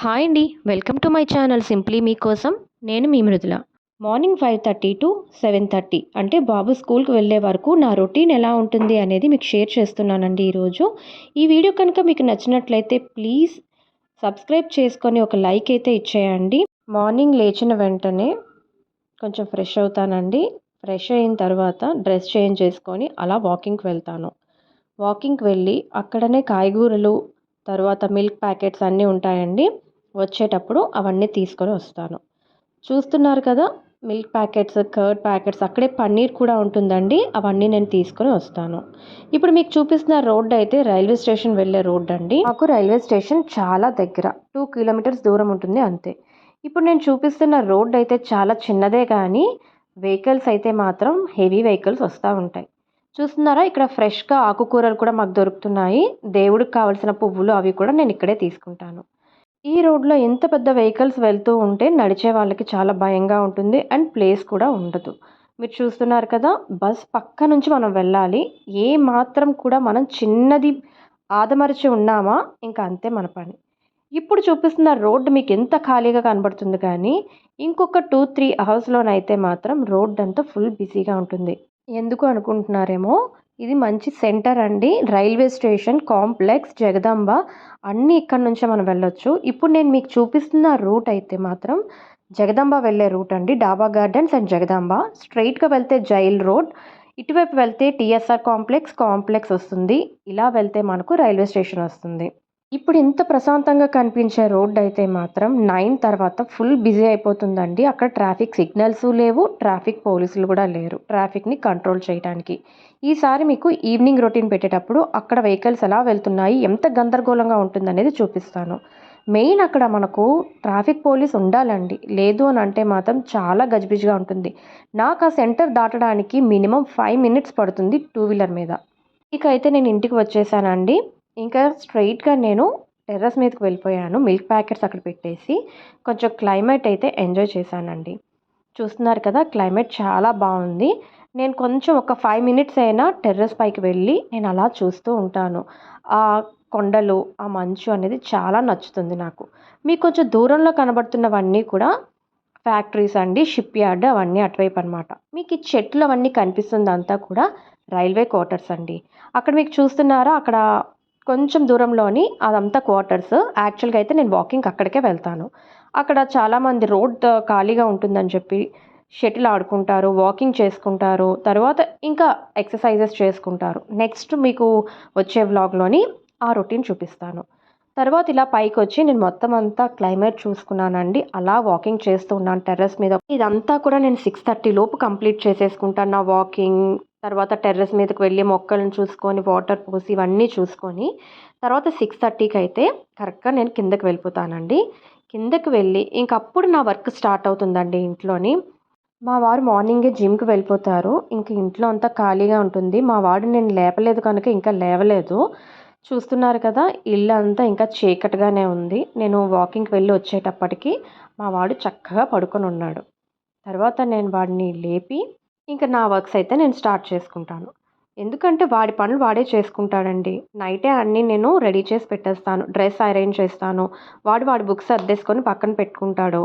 Hi అండి. Welcome to my channel simply మీకోసం నేను మీ Mrudula. Morning five thirty to seven thirty అంటే బాబు స్కూల్కి వెళ్ళే వరకు నా రొటీన్ ఎలా ఉంటుంది అనేది మీకు షేర్ చేస్తున్నానండి ఈరోజు. ఈ వీడియో కనుక మీకు నచ్చినట్లయితే ప్లీజ్ సబ్స్క్రైబ్ చేసుకొని ఒక లైక్ అయితే ఇచ్చేయండి. మార్నింగ్ లేచిన వెంటనే కొంచెం ఫ్రెష్ అవుతానండి. ఫ్రెష్ అయిన తర్వాత డ్రెస్ చేంజ్ చేసుకొని అలా వాకింగ్కి వెళ్తాను. వాకింగ్కి వెళ్ళి అక్కడనే కాయగూరలు తర్వాత మిల్క్ ప్యాకెట్స్ అన్నీ ఉంటాయండి. వచ్చేటప్పుడు అవన్నీ తీసుకొని వస్తాను. చూస్తున్నారు కదా మిల్క్ ప్యాకెట్స్ కర్డ్ ప్యాకెట్స్ అక్కడే పన్నీర్ కూడా ఉంటుందండి. అవన్నీ నేను తీసుకొని వస్తాను. ఇప్పుడు మీకు చూపిస్తున్న రోడ్ అయితే రైల్వే స్టేషన్ వెళ్ళే రోడ్ అండి. మాకు రైల్వే స్టేషన్ చాలా దగ్గర టూ కిలోమీటర్స్ దూరం ఉంటుంది అంతే. ఇప్పుడు నేను చూపిస్తున్న రోడ్ అయితే చాలా చిన్నదే కానీ వెహికల్స్ అయితే మాత్రం హెవీ వెహికల్స్ వస్తూ ఉంటాయి. చూస్తున్నారా ఇక్కడ ఫ్రెష్గా ఆకుకూరలు కూడా మాకు దొరుకుతున్నాయి. దేవుడికి కావలసిన పువ్వులు అవి కూడా నేను ఇక్కడే తీసుకుంటాను. ఈ రోడ్లో ఎంత పెద్ద వెహికల్స్ వెళ్తూ ఉంటే నడిచే వాళ్ళకి చాలా భయంగా ఉంటుంది అండ్ ప్లేస్ కూడా ఉండదు. మీరు చూస్తున్నారు కదా బస్ పక్క నుంచి మనం వెళ్ళాలి. ఏ మాత్రం కూడా మనం చిన్నది ఆదమరిచి ఉన్నామా? ఇంకా అంతే మన పని. ఇప్పుడు చూపిస్తున్న రోడ్డు మీకు ఎంత ఖాళీగా కనబడుతుంది కానీ ఇంకొక టూ త్రీ అవర్స్లోనైతే మాత్రం రోడ్ అంతా ఫుల్ బిజీగా ఉంటుంది. ఎందుకు అనుకుంటున్నారేమో ఇది మంచి సెంటర్ అండి. రైల్వే స్టేషన్ కాంప్లెక్స్ జగదాంబ అన్నీ ఇక్కడ నుంచే మనం వెళ్ళొచ్చు. ఇప్పుడు నేను మీకు చూపిస్తున్న రూట్ అయితే మాత్రం జగదాంబ వెళ్ళే రూట్ అండి. డాబా గార్డెన్స్ అండ్ జగదాంబ. స్ట్రైట్గా వెళ్తే జైల్ రోడ్ ఇటువైపు వెళ్తే టీఎస్ఆర్ కాంప్లెక్స్ కాంప్లెక్స్ వస్తుంది. ఇలా వెళ్తే మనకు రైల్వే స్టేషన్ వస్తుంది. ఇప్పుడు ఇంత ప్రశాంతంగా కనిపించే రోడ్డు అయితే మాత్రం నైన్ తర్వాత ఫుల్ బిజీ అయిపోతుందండి. అక్కడ ట్రాఫిక్ సిగ్నల్స్ లేవు ట్రాఫిక్ పోలీసులు కూడా లేరు ట్రాఫిక్ని కంట్రోల్ చేయడానికి. ఈసారి మీకు ఈవినింగ్ రొటీన్ పెట్టేటప్పుడు అక్కడ వెహికల్స్ ఎలా వెళ్తున్నాయి ఎంత గందరగోళంగా ఉంటుందనేది చూపిస్తాను. మెయిన్ అక్కడ మనకు ట్రాఫిక్ పోలీస్ ఉండాలండి. లేదు అని అంటే మాత్రం చాలా గజిబిజిగా ఉంటుంది. నాకు ఆ సెంటర్ దాటడానికి మినిమం ఫైవ్ మినిట్స్ పడుతుంది టూ వీలర్ మీద. ఇక అయితే నేను ఇంటికి వచ్చేసానండి. ఇంకా స్ట్రైట్గా నేను టెర్రస్ మీదకి వెళ్ళిపోయాను. మిల్క్ ప్యాకెట్స్ అక్కడ పెట్టేసి కొంచెం క్లైమేట్ అయితే ఎంజాయ్ చేశానండి. చూస్తున్నారు కదా క్లైమేట్ చాలా బాగుంది. నేను కొంచెం ఒక ఫైవ్ మినిట్స్ అయినా టెర్రస్ పైకి వెళ్ళి నేను అలా చూస్తూ ఉంటాను. ఆ కొండలు ఆ మంచు అనేది చాలా నచ్చుతుంది నాకు. మీకు కొంచెం దూరంలో కనబడుతున్నవన్నీ కూడా ఫ్యాక్టరీస్ అండి షిప్ యార్డ్ అవన్నీ అటువైపు అనమాట మీకు ఈ చెట్లు అవన్నీ కనిపిస్తుంది అంతా కూడా రైల్వే క్వార్టర్స్ అండి. అక్కడ మీకు చూస్తున్నారా? అక్కడ కొంచెం దూరంలోని అదంతా క్వార్టర్స్ యాక్చువల్గా అయితే నేను వాకింగ్ అక్కడికే వెళ్తాను. అక్కడ చాలామంది రోడ్ ఖాళీగా ఉంటుందని చెప్పి షటిల్ ఆడుకుంటారు వాకింగ్ చేసుకుంటారు. తర్వాత ఇంకా ఎక్సర్సైజెస్ చేసుకుంటారు. నెక్స్ట్ మీకు వచ్చే వ్లాగ్లోని ఆ రొటీన్ చూపిస్తాను. తర్వాత ఇలా పైకి వచ్చి నేను మొత్తం అంతా క్లైమేట్ చూసుకున్నానండి. అలా వాకింగ్ చేస్తూ ఉన్నాను టెర్రస్ మీద. ఇదంతా కూడా నేను సిక్స్ థర్టీ లోపు కంప్లీట్ చేసేసుకుంటాను నా వాకింగ్ తర్వాత టెర్రస్ మీదకి వెళ్ళి మొక్కలను చూసుకొని వాటర్ పోసి ఇవన్నీ చూసుకొని తర్వాత సిక్స్ థర్టీకి అయితే కరెక్ట్గా నేను కిందకి వెళ్ళిపోతానండి. కిందకి వెళ్ళి ఇంకప్పుడు నా వర్క్ స్టార్ట్ అవుతుందండి ఇంట్లోని. మా వారు మార్నింగే జిమ్కి వెళ్ళిపోతారు. ఇంక ఇంట్లో అంతా ఖాళీగా ఉంటుంది. మా వాడు నేను లేపలేదు కనుక ఇంకా లేవలేదు. చూస్తున్నారు కదా ఇల్లు అంతా ఇంకా చీకటిగానే ఉంది. నేను వాకింగ్కి వెళ్ళి వచ్చేటప్పటికి మా వాడు చక్కగా పడుకొని ఉన్నాడు. తర్వాత నేను వాడిని లేపి ఇంకా నా వర్క్స్ అయితే నేను స్టార్ట్ చేసుకుంటాను. ఎందుకంటే వాడి పనులు వాడే చేసుకుంటాడండి. నైటే అన్నీ నేను రెడీ చేసి పెట్టేస్తాను. డ్రెస్ అరేంజ్ చేస్తాను. వాడు వాడి బుక్స్ అద్దేసుకొని పక్కన పెట్టుకుంటాడు.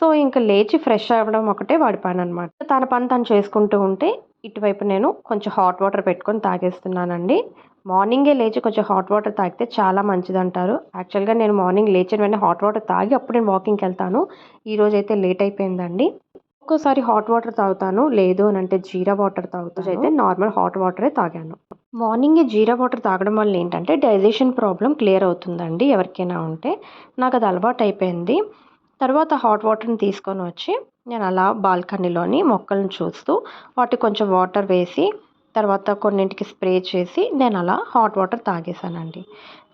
సో ఇంకా లేచి ఫ్రెష్ అవ్వడం ఒకటే వాడి పని అనమాట తన పని తను చేసుకుంటూ ఉంటే ఇటువైపు నేను కొంచెం హాట్ వాటర్ పెట్టుకొని తాగేస్తున్నానండి. మార్నింగే లేచి కొంచెం హాట్ వాటర్ తాగితే చాలా మంచిది అంటారు యాక్చువల్గా నేను మార్నింగ్ లేచిన వెంటనే హాట్ వాటర్ తాగి అప్పుడు నేను వాకింగ్కి వెళ్తాను. ఈరోజు అయితే లేట్ అయిపోయిందండి. ఒక్కోసారి హాట్ వాటర్ తాగుతాను. లేదు అని అంటే జీరా వాటర్ తాగుతాను. అయితే నార్మల్ హాట్ వాటరే తాగాను. మార్నింగే జీరా వాటర్ తాగడం వల్ల ఏంటంటే డైజెషన్ ప్రాబ్లం క్లియర్ అవుతుందండి ఎవరికైనా ఉంటే. నాకు అది అలవాటు అయిపోయింది. తర్వాత హాట్ వాటర్ని తీసుకొని వచ్చి నేను అలా బాల్కనీలోని మొక్కలను చూస్తూ వాటికి కొంచెం వాటర్ వేసి తర్వాత కొన్నింటికి స్ప్రే చేసి నేను అలా హాట్ వాటర్ తాగేసానండి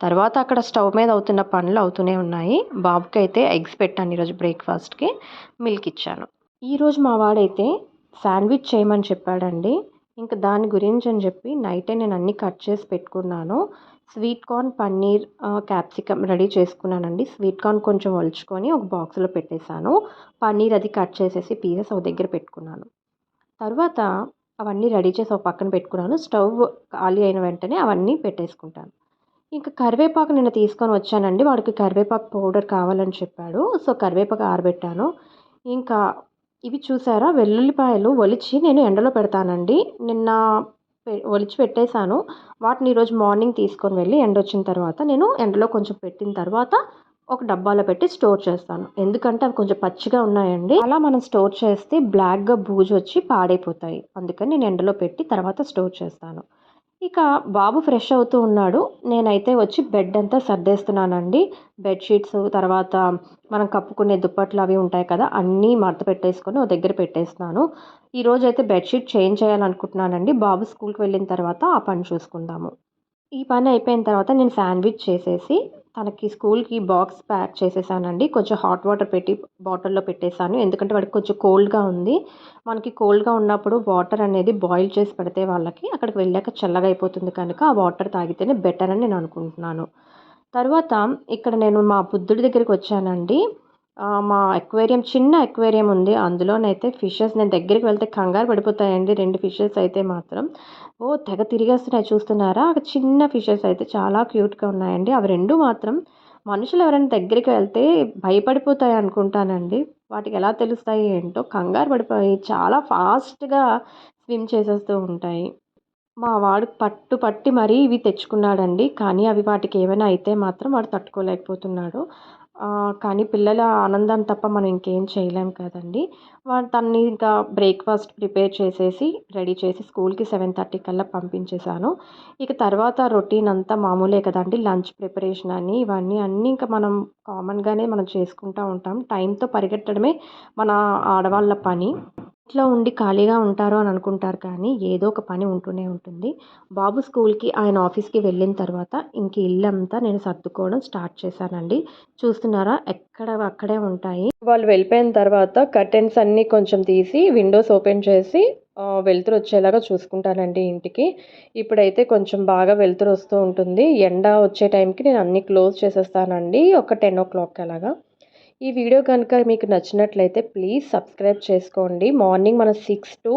తర్వాత అక్కడ స్టవ్ మీద అవుతున్న పనులు అవుతూనే ఉన్నాయి. బాబుకి అయితే ఎగ్స్ పెట్టాను ఈరోజు బ్రేక్ఫాస్ట్కి. మిల్క్ ఇచ్చాను. ఈరోజు మా వాడైతే శాండ్విచ్ చేయమని చెప్పాడండి. ఇంకా దాని గురించి అని చెప్పి నైటే నేను అన్నీ కట్ చేసి పెట్టుకున్నాను. Sweet corn paneer capsicum ready చేసుకున్నానండి. స్వీట్ కార్న్ కొంచెం ఒలుచుకొని ఒక బాక్స్లో పెట్టేశాను. పన్నీర్ అది కట్ చేసేసి పీసెస్ ఒక దగ్గర పెట్టుకున్నాను. తర్వాత అవన్నీ రెడీ చేసి ఒక పక్కన పెట్టుకున్నాను. స్టవ్ ఖాళీ అయిన వెంటనే అవన్నీ పెట్టేసుకుంటాను. ఇంకా కరివేపాకు నేను తీసుకొని వచ్చానండి. వాడికి కరివేపాకు పౌడర్ కావాలని చెప్పాడు. సో కరివేపాకు ఆరబెట్టాను. ఇంకా ఇవి చూసారా? వెల్లుల్లిపాయలు ఒలిచి నేను ఎండలో పెడతానండి. నిన్న పె- ఒలిచి పెట్టేశాను. వాటిని ఈరోజు మార్నింగ్ తీసుకొని వెళ్ళి ఎండ వచ్చిన తర్వాత నేను ఎండలో కొంచెం పెట్టిన తర్వాత ఒక డబ్బాలో పెట్టి స్టోర్ చేస్తాను. ఎందుకంటే అవి కొంచెం పచ్చిగా ఉన్నాయండి. అలా మనం స్టోర్ చేస్తే బ్లాక్గా బూజు వచ్చి పాడైపోతాయి. అందుకని నేను ఎండలో పెట్టి తర్వాత స్టోర్ చేస్తాను. ఇక బాబు ఫ్రెష్ అవుతూ ఉన్నాడు. నేనైతే వచ్చి బెడ్ అంతా సర్దేస్తున్నానండి. బెడ్షీట్స్ తర్వాత మనం కప్పుకునే దుప్పట్లు అవి ఉంటాయి కదా అన్నీ మడత పెట్టేసుకొని ఓ దగ్గర పెట్టేస్తున్నాను. ఈరోజు అయితే బెడ్షీట్ చేంజ్ చేయాలనుకుంటున్నానండి. బాబు స్కూల్కి వెళ్ళిన తర్వాత ఆ పని చూసుకుందాము. ఈ పని అయిపోయిన తర్వాత నేను శాండ్విచ్ చేసేసి తనకి స్కూల్కి బాక్స్ ప్యాక్ చేసేసానండి. కొంచెం హాట్ వాటర్ పెట్టి బాటిల్లో పెట్టేశాను. ఎందుకంటే వాడికి కొంచెం కోల్డ్గా ఉంది. మనకి కోల్డ్గా ఉన్నప్పుడు వాటర్ అనేది బాయిల్ చేసి పెడితే వాళ్ళకి అక్కడికి వెళ్ళాక చల్లగా అయిపోతుంది కనుక ఆ వాటర్ తాగితేనే బెటర్ అని నేను అనుకుంటున్నాను. తర్వాత ఇక్కడ నేను మా బుద్ధుడి దగ్గరికి వచ్చానండి. మా ఎక్వేరియం చిన్న ఎక్వేరియం ఉంది. అందులోనైతే ఫిషెస్ నేను దగ్గరికి వెళ్తే కంగారు పడిపోతాయండి. రెండు ఫిషెస్ అయితే మాత్రం. ఓ తెగ తిరిగేస్తున్నాయి చూస్తున్నారా? అక్కడ చిన్న ఫిషెస్ అయితే చాలా క్యూట్గా ఉన్నాయండి. అవి రెండు మాత్రం మనుషులు ఎవరైనా దగ్గరికి వెళ్తే భయపడిపోతాయి అనుకుంటానండి. వాటికి ఎలా తెలుస్తాయి ఏంటో కంగారు పడిపోయి చాలా ఫాస్ట్గా స్విమ్ చేసేస్తూ ఉంటాయి. మా వాడు పట్టు పట్టి మరీ ఇవి తెచ్చుకున్నాడండి. కానీ అవి వాటికి ఏమైనా అయితే మాత్రం వాడు తట్టుకోలేకపోతున్నాడు. కానీ పిల్లల ఆనందం తప్ప మనం ఇంకేం చేయలేం కదండి. వాడు తన్ని ఇంకా బ్రేక్ఫాస్ట్ ప్రిపేర్ చేసేసి రెడీ చేసి స్కూల్కి సెవెన్ థర్టీ కల్లా పంపించేశాను. ఇక తర్వాత రొటీన్ అంతా మామూలే కదండి. లంచ్ ప్రిపరేషన్ అని ఇవన్నీ అన్నీ ఇంకా మనం కామన్గానే మనం చేసుకుంటూ ఉంటాం. టైంతో పరిగెట్టడమే మన ఆడవాళ్ళ పని. ఇంట్లో ఉండి ఖాళీగా ఉంటారు అని అనుకుంటారు కానీ ఏదో ఒక పని ఉంటూనే ఉంటుంది. బాబు స్కూల్కి ఆయన ఆఫీస్కి వెళ్ళిన తర్వాత ఇంక ఇల్లంతా నేను సర్దుకోవడం స్టార్ట్ చేశానండి. చూస్తున్నారా? ఎక్కడ అక్కడే ఉంటాయి. వాళ్ళు వెళ్ళిపోయిన తర్వాత కర్టెన్స్ అన్నీ కొంచెం తీసి విండోస్ ఓపెన్ చేసి వెలుతురు వచ్చేలాగా చూసుకుంటానండి ఇంటికి. ఇప్పుడైతే కొంచెం బాగా వెలుతురు వస్తూ ఉంటుంది. ఎండ వచ్చే టైంకి నేను అన్నీ క్లోజ్ చేసేస్తానండి. ఒక టెన్ ఓ క్లాక్ అలాగా. ఈ వీడియో కనుక మీకు నచ్చినట్లయితే ప్లీజ్ సబ్స్క్రైబ్ చేసుకోండి. మార్నింగ్ మన సిక్స్ టు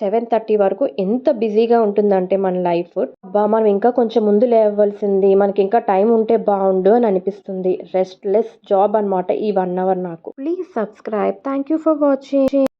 సెవెన్ థర్టీ వరకు ఎంత బిజీగా ఉంటుందంటే మన లైఫ్ బా మనం ఇంకా కొంచెం ముందు లేవలసింది. మనకి ఇంకా టైం ఉంటే బాగుండు అని అనిపిస్తుంది. రెస్ట్లెస్ జాబ్ అనమాట ఈ వన్ అవర్ నాకు. Please subscribe thank you for watching